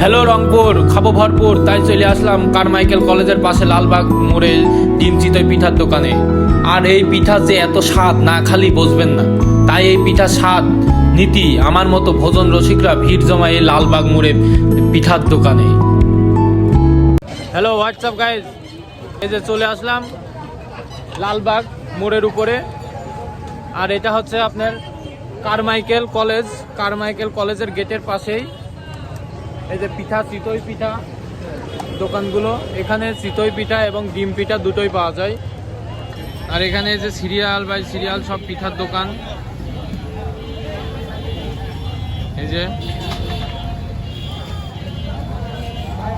Hello Rangpur. খাব ভরপুর। তাই চলে আসলাম কারমাইকেল কলেজের পাশে লালবাগ মোড়ে ডিম চিতই পিঠার দোকানে। আর এই পিঠা যে এত স্বাদ না খালি বসবেন না। তাই এই পিঠা স্বাদ নীতি, আমার মতো ভোজন রসিকরা ভিড় জমায় এই লালবাগ মোড়ে পিঠার দোকানে। হ্যালো হোয়াটসঅ্যাপ গাইজ এই যে চলে আসলাম লালবাগ মোড়ের উপরে। আর এটা হচ্ছে আপনার কারমাইকেল কলেজ। কারমাইকেল কলেজের গেটের পাশেই এই যে পিঠা চিতই পিঠা দোকানগুলো। এখানে চিতই পিঠা এবং ডিম পিঠা দুটোই পাওয়া যায়। আর এখানে যে সিরিয়াল বাই সিরিয়াল সব পিঠার দোকান। এই যে।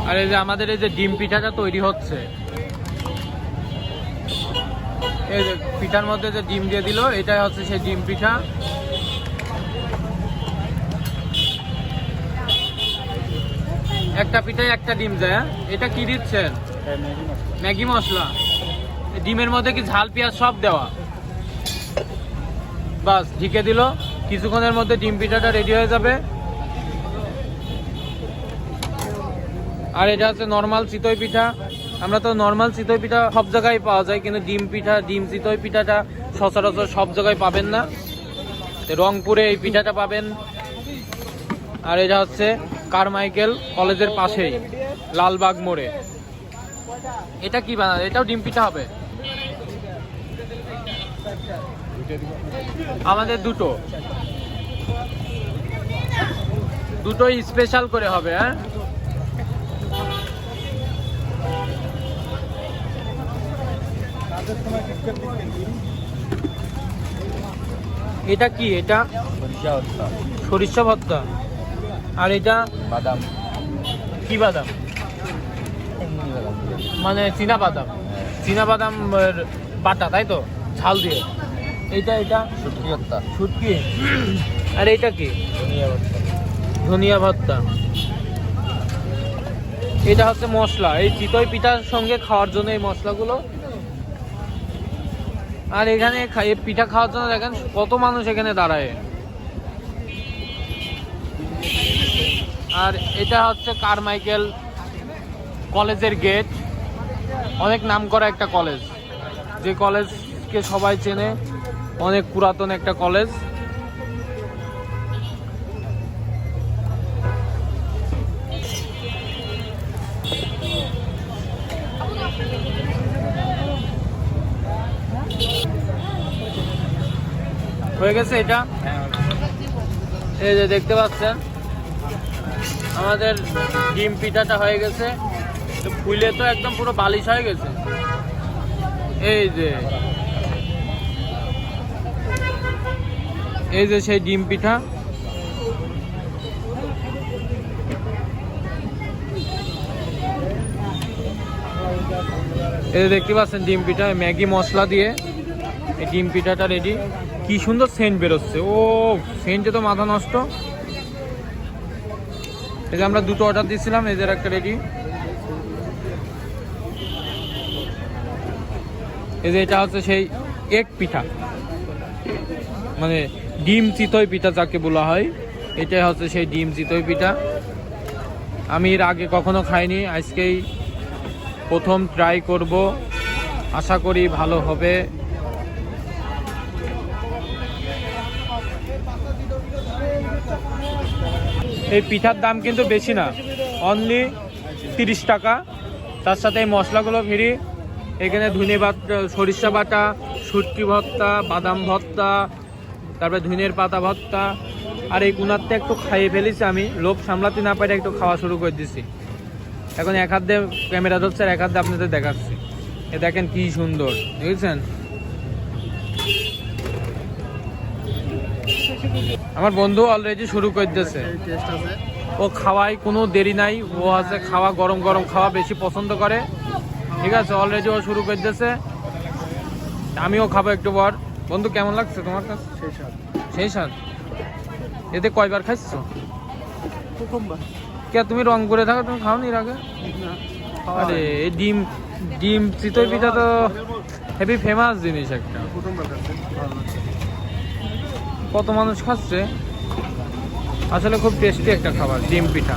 আর এই যে আমাদের এই যে ডিম পিঠাটা তৈরি হচ্ছে। এই যে পিঠার মধ্যে যে ডিম দিয়ে দিল, এটাই হচ্ছে সেই ডিম পিঠা। একটা পিঠায় একটা ডিম যায় হ্যাঁ? এটা কি দিচ্ছেন? ম্যাগি মশলা। ডিমের মধ্যে কি ঝাল, পেঁয়াজ সব দেওয়া? বাস, ঢেকে দিল। কিছুক্ষণের মধ্যে ডিম পিঠাটা রেডি হয়ে যাবে। আর এটা হচ্ছে নর্মাল চিতই পিঠা। আমরা তো নর্মাল চিতই পিঠা সব জায়গায় পাওয়া যায়, কিন্তু ডিম পিঠা, ডিম চিতই পিঠাটা সচরাচর সব জায়গায় পাবেন না। রংপুরে এই পিঠাটা পাবেন। আর এটা হচ্ছে কারমাইকেল কলেজের পাশেই লালবাগ মোড়ে। এটা কি বানাবে এটাও ডিম পিঠা হবে? আমাদের দুটো। দুটো স্পেশাল করে হবে হ্যাঁ? এটা কি? এটা? সরিষা ভর্তা। আর এটা? বাদাম। কি বাদাম? মানে চীনা বাদাম চীনা বাদাম বাটা তাই তো? ঝাল দিয়ে। এটা এটা শুটকি ভর্তা। শুটকি। আর এটা কি? ধনিয়া ভর্তা। ধনিয়া ভর্তা। এটা হচ্ছে মশলা। এই চিতই পিঠার সঙ্গে খাওয়ার জন্য এই মশলাগুলো। আর এখানে পিঠা খাওয়ার জন্য দেখেন কত মানুষ এখানে দাঁড়ায়। আর এটা হচ্ছে কারমাইকেল কলেজের গেট অনেক নাম করা একটা কলেজ। যে কলেজকে সবাই চেনে, অনেক পুরাতন একটা কলেজ। হয়ে গেছে এটা? এই যে দেখতে পাচ্ছেন? আমাদের ডিম পিঠাটা হয়ে গেছে। তো ফুলে তো একদম পুরো বালিশ হয়ে গেছে। এই যে। এই যে সেই ডিম পিঠা। এই দেখতে পাচ্ছেন ডিম পিঠা ম্যাগি মশলা দিয়ে এই ডিম পিঠাটা রেডি কি সুন্দর সেন্ট বেরোচ্ছে। ও সেন্টে তো মাথা নষ্ট। এই যে আমরা দুটো অর্ডার দিয়েছিলাম এদের একটা রেডি এই যে এটা হচ্ছে সেই এক পিঠা। মানে ডিম চিতই পিঠা যাকে বলা হয়, এটাই হচ্ছে সেই ডিম চিতই পিঠা। আমি এর আগে কখনো খাইনি, আজকেই প্রথম ট্রাই করব। আশা করি ভালো হবে। এই পিঠার দাম কিন্তু বেশি না। অনলি তিরিশ টাকা। তার সাথে এই মশলাগুলো ফ্রি। এখানে ধনে বাটা সরিষা বাটা, শুটকি ভর্তা, বাদাম ভর্তা, তারপরে ধনের পাতা ভর্তা। আর এই কুনারটা একটু খাইয়ে ফেলেছি আমি। লোভ সামলাতে না পারে একটু খাওয়া শুরু করে দিছি। এখন এক হাত দিয়ে ক্যামেরা ধরছে আর এক হাত দিয়ে আপনাদের দেখাচ্ছি। এ দেখেন কি সুন্দর, বুঝছেন? আমার বন্ধু অলরেডি শুরু করে দিয়েছে ও খাওয়ায় কোনো দেরি নাই ও আছে খাওয়া গরম গরম খাওয়া বেশি পছন্দ করে। ঠিক আছে অলরেডি ও শুরু করে দিয়েছে আমিও খাব একটু পর। বন্ধু কেমন লাগছে তোমার কাছে? সেই স্বাদ। সেই স্বাদ? এতে কয়বার খাইছো? কে তুমি রং করে থাকো তুমি খাও নি আগে আরে এই ডিম ডিম চিতই পিঠা তো হেভি ফেমাস জিনিস একটা প্রথমবার খাচ্ছে ভালো লাগছে কত মানুষ খাচ্ছে? আসলে খুব টেস্টি একটা খাবার ডিম পিঠা।